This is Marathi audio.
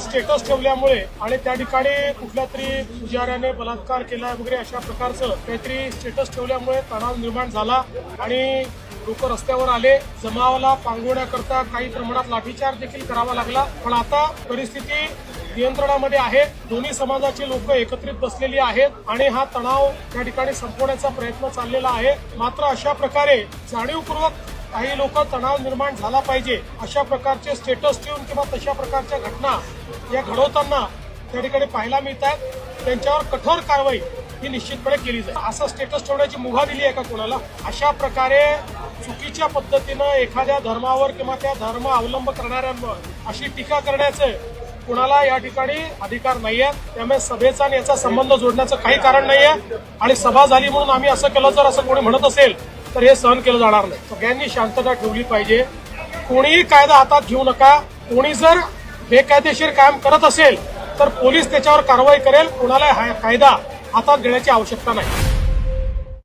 स्टेटस ठेवल्यामुळे आणि त्या ठिकाणी कुठल्या तरी पुजाऱ्याने बलात्कार केला वगैरे अशा प्रकारचं काहीतरी स्टेटस ठेवल्यामुळे तणाव निर्माण झाला आणि लोक रस्त्यावर आले. जमावाला पांगवण्याकरता काही प्रमाणात लाठीचार देखील करावा लागला. पण आता परिस्थिती नियंत्रणामध्ये आहे. दोन्ही समाजाची लोक एकत्रित बसलेली आहेत आणि हा तणाव त्या ठिकाणी संपवण्याचा प्रयत्न चाललेला आहे. मात्र अशा प्रकारे जाणीवपूर्वक काही लोक तणाव निर्माण झाला पाहिजे अशा प्रकारचे स्टेटस ठेवून किंवा तशा प्रकारच्या घटना या घडवताना त्या ठिकाणी पाहायला मिळतात. त्यांच्यावर कठोर कारवाई ही निश्चितपणे केली जाईल. असं स्टेटस ठेवण्याची मुभा दिली आहे का कोणाला? अशा प्रकारे चुकीच्या पद्धतीनं एखाद्या धर्मावर किंवा त्या धर्म अवलंब करणाऱ्यांवर अशी टीका करण्याचं कुणाला या ठिकाणी अधिकार नाहीये. त्यामुळे सभेचा आणि याचा संबंध जोडण्याचं काही कारण नाहीये. आणि सभा झाली म्हणून आम्ही असं केलं जर असं कोणी म्हणत असेल तर हे सहन केलं जाणार नाही. सगळ्यांनी शांतता ठेवली पाहिजे. कोणीही कायदा हातात घेऊ नका. कोणी जर बेकायदेशीर काम करत असेल तर पोलीस त्याच्यावर कारवाई करेल. कोणाला कायदा हातात घेण्याची आवश्यकता नाही.